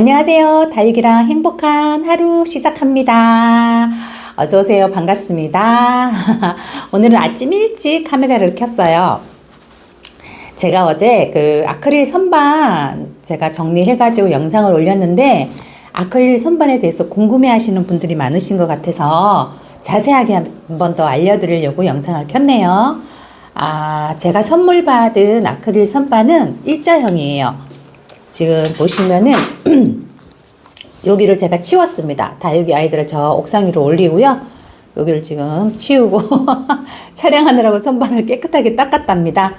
안녕하세요. 다육이랑 행복한 하루 시작합니다. 어서오세요. 반갑습니다. 오늘은 아침 일찍 카메라를 켰어요. 제가 어제 그 아크릴 선반 제가 정리해가지고 영상을 올렸는데 아크릴 선반에 대해서 궁금해 하시는 분들이 많으신 것 같아서 자세하게 한 번 더 알려드리려고 영상을 켰네요. 아, 제가 선물 받은 아크릴 선반은 일자형이에요. 지금 보시면은 여기를 제가 치웠습니다. 다 여기 아이들을 저 옥상 위로 올리고요. 여기를 지금 치우고 촬영하느라고 선반을 깨끗하게 닦았답니다.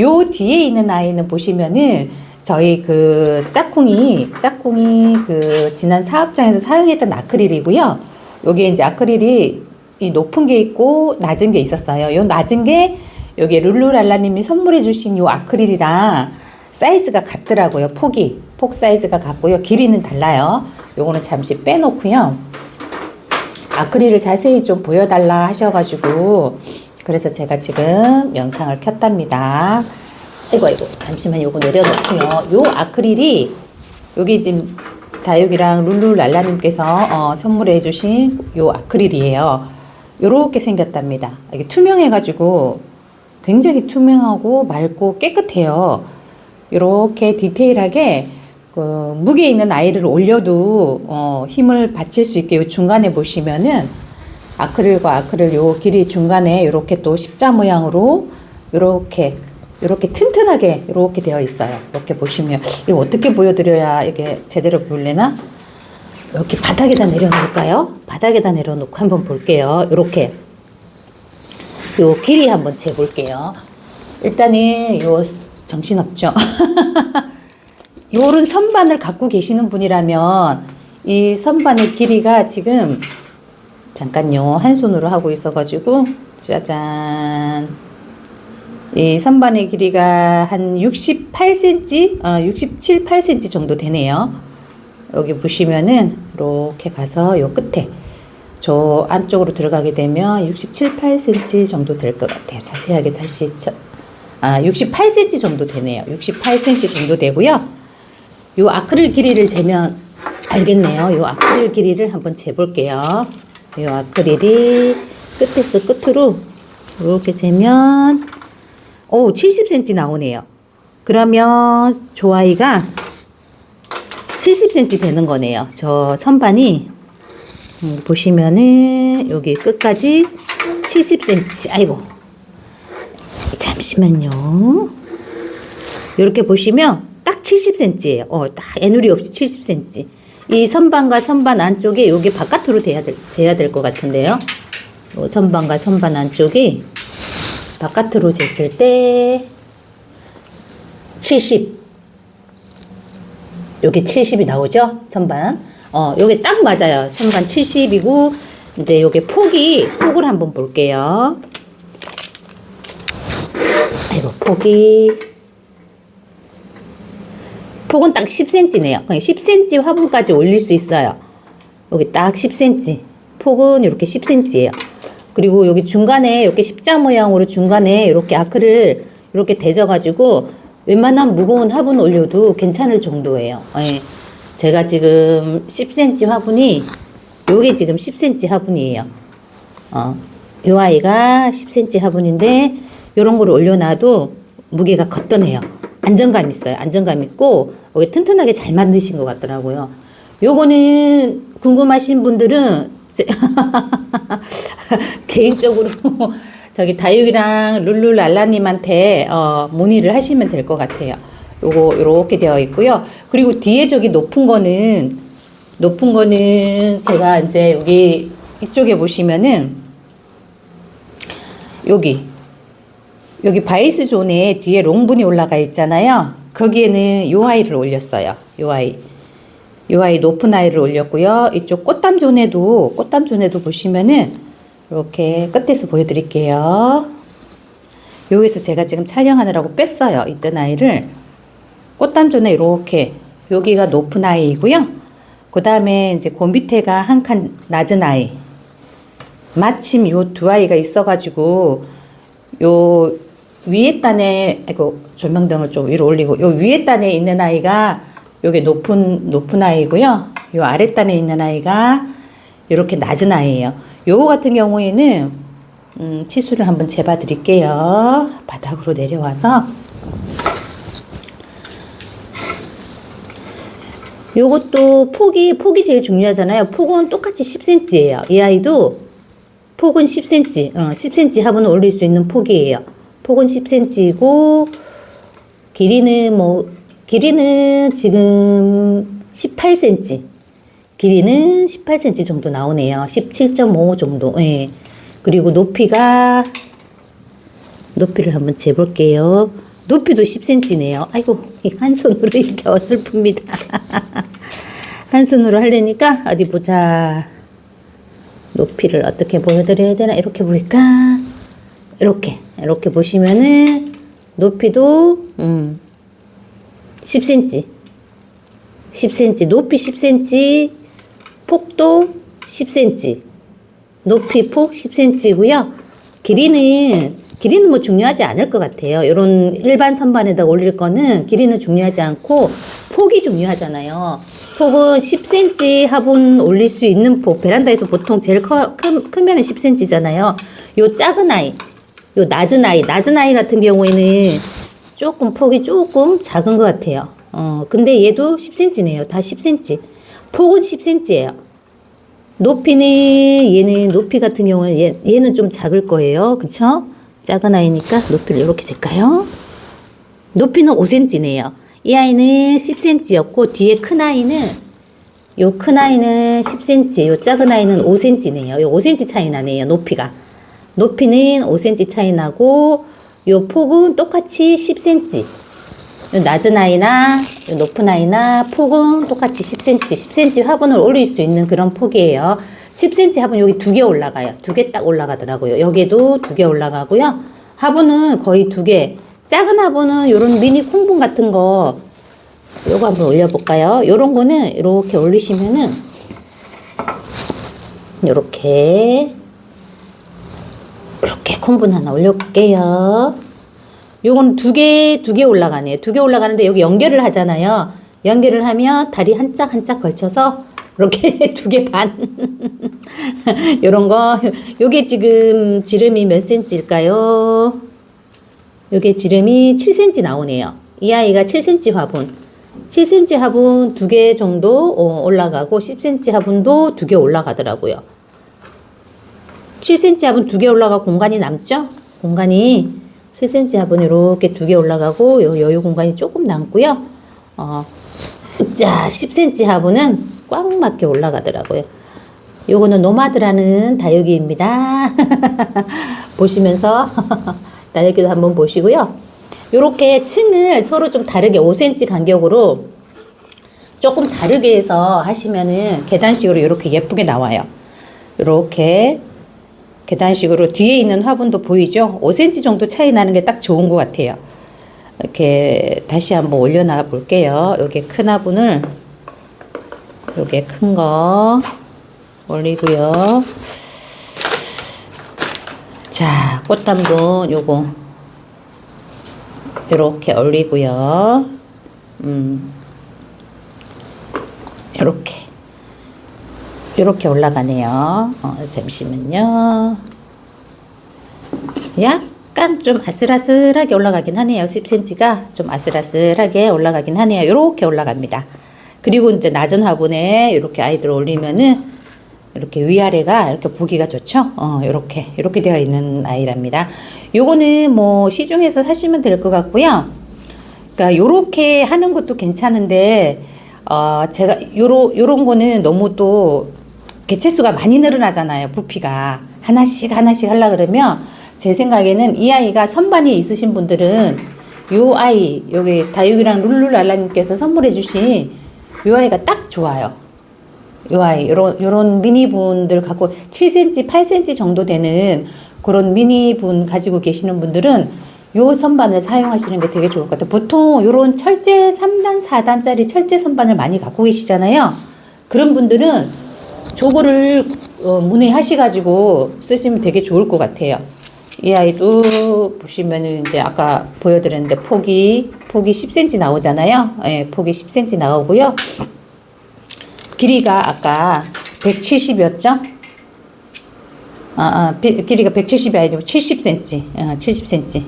요 뒤에 있는 아이는 보시면은 저희 그 짝꿍이 짝꿍이 그 지난 사업장에서 사용했던 아크릴이고요. 여기에 이제 아크릴이 이 높은 게 있고 낮은 게 있었어요. 요 낮은 게 여기 룰루랄라님이 선물해 주신 요 아크릴이랑 사이즈가 같더라고요. 폭이. 폭 사이즈가 같고요. 길이는 달라요. 요거는 잠시 빼놓고요. 아크릴을 자세히 좀 보여달라 하셔가지고 그래서 제가 지금 영상을 켰답니다. 아이고 아이고 잠시만 요거 내려놓고요. 요 아크릴이 여기 지금 다육이랑 룰루랄라님께서 어, 선물해 주신 요 아크릴이에요. 요렇게 생겼답니다. 이게 투명해가지고 굉장히 투명하고 맑고 깨끗해요. 이렇게 디테일하게 그 무게 있는 아이를 올려도 어, 힘을 받칠 수 있게 요 중간에 보시면은 아크릴과 아크릴 요 길이 중간에 이렇게 또 십자 모양으로 이렇게 이렇게 튼튼하게 이렇게 되어 있어요. 이렇게 보시면 이거 어떻게 보여드려야 이게 제대로 보일래나? 이렇게 바닥에다 내려놓을까요? 바닥에다 내려놓고 한번 볼게요. 이렇게 요 길이 한번 재볼게요. 일단은 요 정신없죠. 요런 선반을 갖고 계시는 분이라면 이 선반의 길이가 지금 잠깐요 한 손으로 하고 있어가지고 짜잔 이 선반의 길이가 한 68cm, 어, 67, 8cm 정도 되네요. 여기 보시면은 이렇게 가서 요 끝에 저 안쪽으로 들어가게 되면 67, 8cm 정도 될 것 같아요. 자세하게 다시 쳐, 아, 68cm 정도 되네요. 68cm 정도 되고요. 요 아크릴 길이를 재면 알겠네요. 요 아크릴 길이를 한번 재볼게요. 요 아크릴이 끝에서 끝으로 이렇게 재면 오 70cm 나오네요. 그러면 조 아이가 70cm 되는 거네요. 저 선반이 음, 보시면은 여기 끝까지 70cm. 아이고 잠시만요. 이렇게 보시면 딱 70cm예요. 어, 딱 애누리 없이 70cm. 이 선반과 선반 안쪽에 여기 바깥으로 돼야 될, 재야 될 것 같은데요. 요 선반과 선반 안쪽이 바깥으로 쟀을 때 70. 여기 70이 나오죠? 선반. 어, 요게 딱 맞아요. 선반 70이고, 이제 요게 폭이, 폭을 한번 볼게요. 폭이. 폭은 딱 10cm네요. 10cm 화분까지 올릴 수 있어요. 여기 딱 10cm. 폭은 이렇게 10cm예요. 그리고 여기 중간에 이렇게 십자 모양으로 중간에 이렇게 아크를 이렇게 대져가지고 웬만한 무거운 화분 올려도 괜찮을 정도예요. 예. 제가 지금 10cm 화분이 요게 지금 10cm 화분이에요. 어, 요 아이가 10cm 화분인데 요런 걸 올려놔도 무게가 거뜬해요. 안정감 있어요. 안정감 있고 여기 튼튼하게 잘 만드신 것 같더라고요. 요거는 궁금하신 분들은 개인적으로 저기 다육이랑 룰루랄라님한테 어, 문의를 하시면 될 것 같아요. 요거 요렇게 되어 있고요. 그리고 뒤에 저기 높은 거는 높은 거는 제가 이제 여기 이쪽에 보시면은 여기 여기 바이스 존에 뒤에 롱분이 올라가 있잖아요. 거기에는 요 아이를 올렸어요. 요 아이. 요 아이 높은 아이를 올렸고요. 이쪽 꽃담 존에도 꽃담 존에도 보시면은 이렇게 끝에서 보여드릴게요. 여기서 제가 지금 촬영하느라고 뺐어요. 있던 아이를 꽃담 존에 이렇게 여기가 높은 아이이고요. 그 다음에 이제 그 밑에가 한 칸 낮은 아이. 마침 요 두 아이가 있어가지고 요 위에 단에 아이고 조명등을 좀 위로 올리고 요 위에 단에 있는 아이가 요게 높은 높은 아이고요. 요 아랫단에 있는 아이가 이렇게 낮은 아이예요. 요거 같은 경우에는 음, 치수를 한번 재봐 드릴게요. 바닥으로 내려와서 요것도 폭이 폭이 제일 중요하잖아요. 폭은 똑같이 10cm예요. 이 아이도 폭은 10cm, 어, 10cm 화분을 올릴 수 있는 폭이에요. 폭은 10cm이고 길이는 뭐 길이는 지금 18cm. 길이는 18cm 정도 나오네요. 17.5 정도. 예. 그리고 높이가 높이를 한번 재볼게요. 높이도 10cm네요. 아이고, 이한 손으로 이렇게 어슬픕니다. 한 손으로 하려니까 어디 보자. 높이를 어떻게 보여드려야 되나? 이렇게 보일까? 이렇게, 이렇게 보시면은 높이도, 음, 10cm. 10cm. 높이 10cm. 폭도 10cm. 높이 폭 10cm고요. 길이는 길이는 뭐 중요하지 않을 것 같아요. 이런 일반 선반에다 올릴 거는 길이는 중요하지 않고 폭이 중요하잖아요. 폭은 10cm 화분 올릴 수 있는 폭. 베란다에서 보통 제일 커, 크, 크면 10cm잖아요. 요 작은 아이, 요 낮은 아이, 낮은 아이 같은 경우에는 조금 폭이 조금 작은 것 같아요. 어, 근데 얘도 10cm네요. 다 10cm. 폭은 10cm예요. 높이는 얘는 높이 같은 경우는 얘, 얘는 좀 작을 거예요. 그쵸? 작은 아이니까 높이를 이렇게 잴까요? 높이는 5cm네요. 이 아이는 10cm였고 뒤에 큰 아이는 요 큰 아이는 10cm, 요 작은 아이는 5cm네요. 요 5cm 차이 나네요. 높이가. 높이는 5cm 차이 나고 요 폭은 똑같이 10cm. 요 낮은 아이나 요 높은 아이나 폭은 똑같이 10cm, 10cm 화분을 올릴 수 있는 그런 폭이에요. 10cm 화분 여기 두 개 올라가요. 두 개 딱 올라가더라고요. 여기도 두 개 올라가고요. 화분은 거의 두 개. 작은 화분은 요런 미니 콩분 같은 거 요거 한번 올려볼까요? 요런 거는 이렇게 올리시면은 요렇게 이렇게 콩분 하나 올려볼게요. 요건 두 개, 두 개 올라가네요. 두 개 올라가는데 여기 연결을 하잖아요. 연결을 하면 다리 한 짝 한 짝 걸쳐서 이렇게 두 개 반. 요런 거. 요게 지금 지름이 몇 센치일까요? 요게 지름이 7cm 나오네요. 이 아이가 7cm 화분. 7cm 화분 두 개 정도 어, 올라가고 10cm 화분도 두 개 올라가더라고요. 7cm 화분 두개 올라가 공간이 남죠? 공간이 7cm 화분 이렇게 두 개 올라가고 요 여유 공간이 조금 남고요. 어, 자 10cm 화분은 꽉 맞게 올라가더라고요. 요거는 노마드라는 다육이입니다. 보시면서 다육이도 한번 보시고요. 요렇게 층을 서로 좀 다르게 5cm 간격으로 조금 다르게 해서 하시면은 계단식으로 이렇게 예쁘게 나와요. 이렇게 계단식으로 뒤에 있는 화분도 보이죠? 5cm 정도 차이 나는 게 딱 좋은 것 같아요. 이렇게 다시 한번 올려놔 볼게요. 여기 큰 화분을 요게 큰 거 올리고요. 자, 꽃담분 요거 요렇게 올리고요. 음. 요렇게 요렇게 올라가네요. 어, 잠시만요. 약간 좀 아슬아슬하게 올라가긴 하네요. 10cm가 좀 아슬아슬하게 올라가긴 하네요. 요렇게 올라갑니다. 그리고 이제 낮은 화분에 이렇게 아이들 올리면은 이렇게 위아래가 이렇게 보기가 좋죠. 어, 이렇게 이렇게 되어 있는 아이랍니다. 요거는 뭐 시중에서 사시면 될 것 같고요. 그러니까 요렇게 하는 것도 괜찮은데 어, 제가 요로 요런 거는 너무 또 개체수가 많이 늘어나잖아요. 부피가 하나씩 하나씩 하려 그러면 제 생각에는 이 아이가 선반이 있으신 분들은 요 아이 여기 다육이랑 룰루랄라님께서 선물해 주신 요 아이가 딱 좋아요. 요 아이 요런 요런 미니 분들 갖고 7cm, 8cm 정도 되는 그런 미니 분 가지고 계시는 분들은 요 선반을 사용하시는 게 되게 좋을 것 같아요. 보통 요런 철제 3단, 4단짜리 철제 선반을 많이 갖고 계시잖아요. 그런 분들은 저거를 어, 문의하셔가지고 쓰시면 되게 좋을 것 같아요. 이 아이도 보시면은 이제 아까 보여드렸는데 폭이 폭이 10cm 나오잖아요. 예, 폭이 10cm 나오고요. 길이가 아까 170이었죠? 아, 아 비- 길이가 170이 아니고 70cm. 어, 70cm.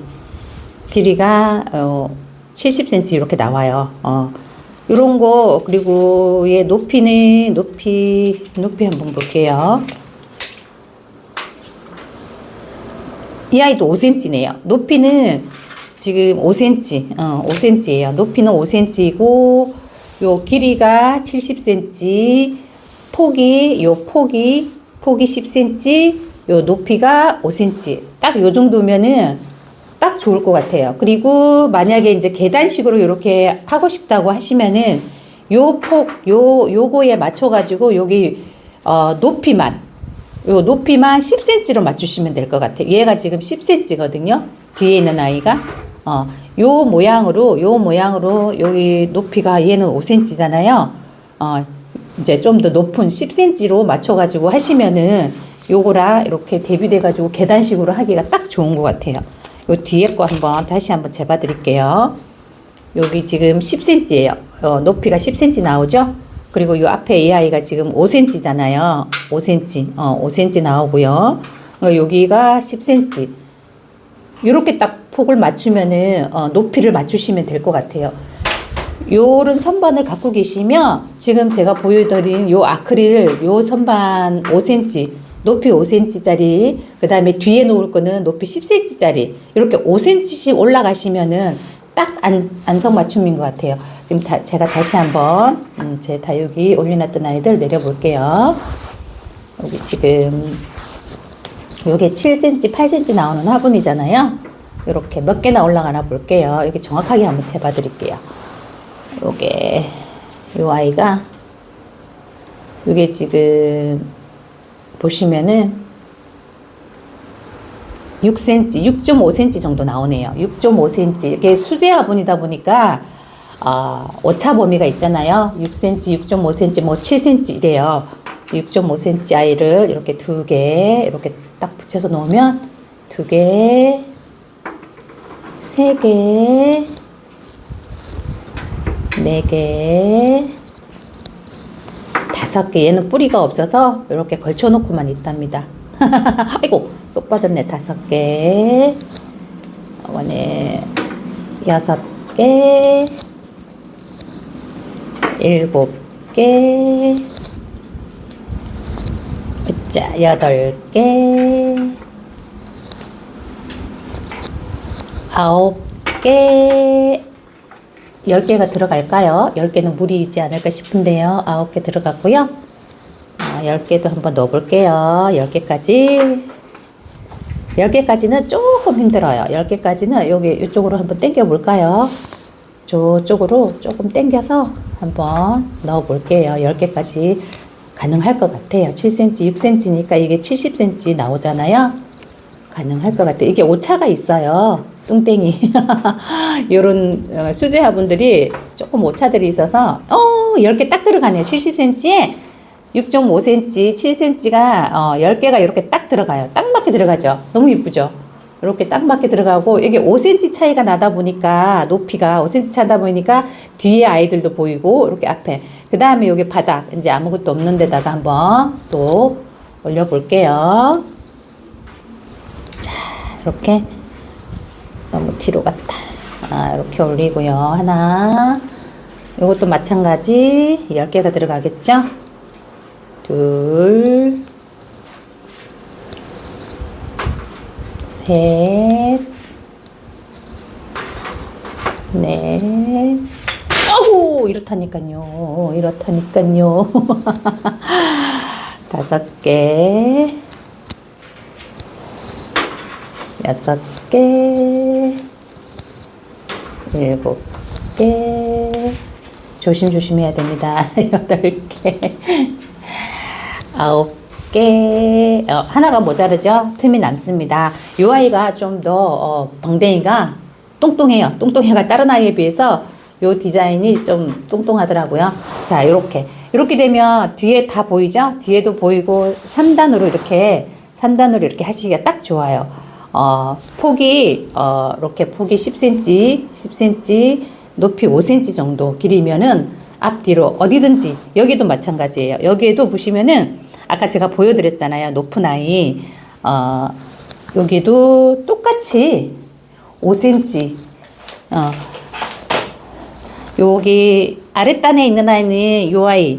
길이가 어, 70cm 이렇게 나와요. 어. 요런 거 그리고 얘 높이는 높이 높이 한번 볼게요. 이 아이도 5cm네요. 높이는 지금 5cm, 어, 5cm예요. 높이는 5cm이고, 요 길이가 70cm, 폭이, 요 폭이, 폭이 10cm, 요 높이가 5cm. 딱 요 정도면은 딱 좋을 것 같아요. 그리고 만약에 이제 계단식으로 이렇게 하고 싶다고 하시면은 요 폭, 요, 요거에 맞춰가지고 여기, 어, 높이만, 요 높이만 10cm로 맞추시면 될 것 같아요. 얘가 지금 10cm거든요. 뒤에 있는 아이가. 어, 요 모양으로, 요 모양으로 여기 높이가 얘는 5cm잖아요. 어, 이제 좀 더 높은 10cm로 맞춰가지고 하시면은 요거랑 이렇게 대비돼가지고 계단식으로 하기가 딱 좋은 것 같아요. 요 뒤에 거 한번 다시 한번 재봐 드릴게요. 여기 지금 10cm예요. 어, 높이가 10cm 나오죠? 그리고 이 앞에 이 아이가 지금 5cm잖아요. 5cm. 어, 5cm 나오고요. 그러니까 여기가 10cm. 이렇게 딱 폭을 맞추면은 어, 높이를 맞추시면 될 것 같아요. 요런 선반을 갖고 계시면 지금 제가 보여드린 요 아크릴 요 선반 5cm 높이 5cm짜리 그 다음에 뒤에 놓을 거는 높이 10cm짜리 이렇게 5cm씩 올라가시면은 딱 안, 안성 맞춤인 것 같아요. 지금 다, 제가 다시 한번 음, 제 다육이 올려놨던 아이들 내려볼게요. 여기 지금 요게 7cm, 8cm 나오는 화분이잖아요. 이렇게 몇 개나 올라가나 볼게요. 여기 정확하게 한번 재봐 드릴게요. 요게 요 아이가 요게 지금 보시면은 6cm, 6.5cm 정도 나오네요. 6.5cm. 이게 수제 화분이다 보니까 어, 오차 범위가 있잖아요. 6cm, 6.5cm, 뭐 7cm 이래요. 6.5cm 아이를 이렇게 두 개 이렇게 딱 붙여서 놓으면 두 개, 세 개, 네 개, 다섯 개. 얘는 뿌리가 없어서 이렇게 걸쳐놓고만 있답니다. 아이고, 쏙 빠졌네. 다섯 개. 이거는 여섯 개, 일곱 개, 자, 여덟 개, 아홉 개, 10개가 들어갈까요? 10개는 무리이지 않을까 싶은데요. 9개 들어갔고요. 아, 10개도 한번 넣어볼게요. 10개까지. 10개까지는 조금 힘들어요. 10개까지는 여기 이쪽으로 한번 당겨 볼까요? 저쪽으로 조금 당겨서 한번 넣어 볼게요. 10개까지 가능할 것 같아요. 7cm, 6cm니까 이게 70cm 나오잖아요. 가능할 것 같아요. 이게 오차가 있어요. 뚱땡이. 요런 어, 수제 화분들이 조금 오차들이 있어서 어, 10개 딱 들어가네요. 70cm에 6.5cm, 7cm가 어, 10개가 이렇게 딱 들어가요. 딱 맞게 들어가죠. 너무 이쁘죠? 이렇게 딱 맞게 들어가고 이게 5cm 차이가 나다 보니까 높이가 5cm 차다 보니까 뒤에 아이들도 보이고 이렇게 앞에 그 다음에 여기 바닥 이제 아무것도 없는 데다가 한번 또 올려 볼게요. 자 이렇게 너무 뒤로 갔다. 아, 이렇게 올리고요. 하나. 이것도 마찬가지 10개가 들어가겠죠? 둘, 셋, 넷, 아우! 이렇다니까요. 이렇다니까요. 다섯 개, 여섯 개, 일곱 개, 조심조심 해야 됩니다. 여덟 개, 아홉 개, 어, 하나가 모자르죠? 틈이 남습니다. 이 아이가 좀 더, 어, 벙댕이가 똥똥해요. 똥똥해가 다른 아이에 비해서 요 디자인이 좀 똥똥하더라고요. 자, 요렇게. 이렇게 되면 뒤에 다 보이죠? 뒤에도 보이고 3단으로 이렇게 3단으로 이렇게 하시기가 딱 좋아요. 어, 폭이 어, 이렇게 폭이 10cm, 10cm, 높이 5cm 정도 길이면은 앞뒤로 어디든지 여기도 마찬가지예요. 여기에도 보시면은 아까 제가 보여드렸잖아요. 높은 아이 어, 여기도 똑같이 5cm 어, 여기 아랫단에 있는 아이는 요 아이,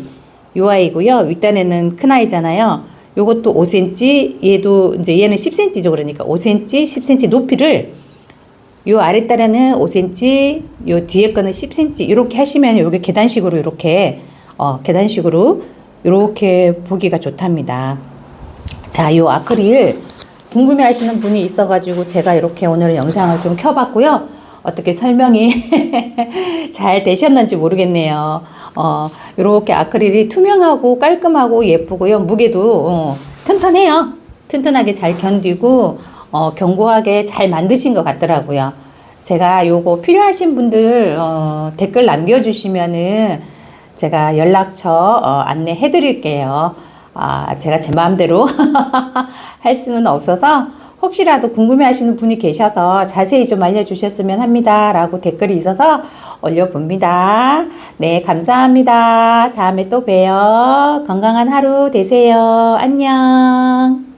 요 아이고요. 윗단에는 큰 아이잖아요. 요것도 5cm, 얘도 이제 얘는 10cm죠. 그러니까 5cm, 10cm 높이를 요 아랫단에는 5cm, 요 뒤에 거는 10cm 이렇게 하시면 요게 계단식으로 이렇게 어, 계단식으로 이렇게 보기가 좋답니다. 자, 요 아크릴 궁금해 하시는 분이 있어가지고 제가 이렇게 오늘 영상을 좀 켜봤고요. 어떻게 설명이 잘 되셨는지 모르겠네요. 어, 요렇게 아크릴이 투명하고 깔끔하고 예쁘고요. 무게도 어, 튼튼해요. 튼튼하게 잘 견디고 어, 견고하게 잘 만드신 것 같더라고요. 제가 요거 필요하신 분들 어, 댓글 남겨주시면은 제가 연락처 어, 안내해 드릴게요. 아, 제가 제 마음대로 할 수는 없어서 혹시라도 궁금해 하시는 분이 계셔서 자세히 좀 알려주셨으면 합니다. 라고 댓글이 있어서 올려봅니다. 네, 감사합니다. 다음에 또 봬요. 건강한 하루 되세요. 안녕.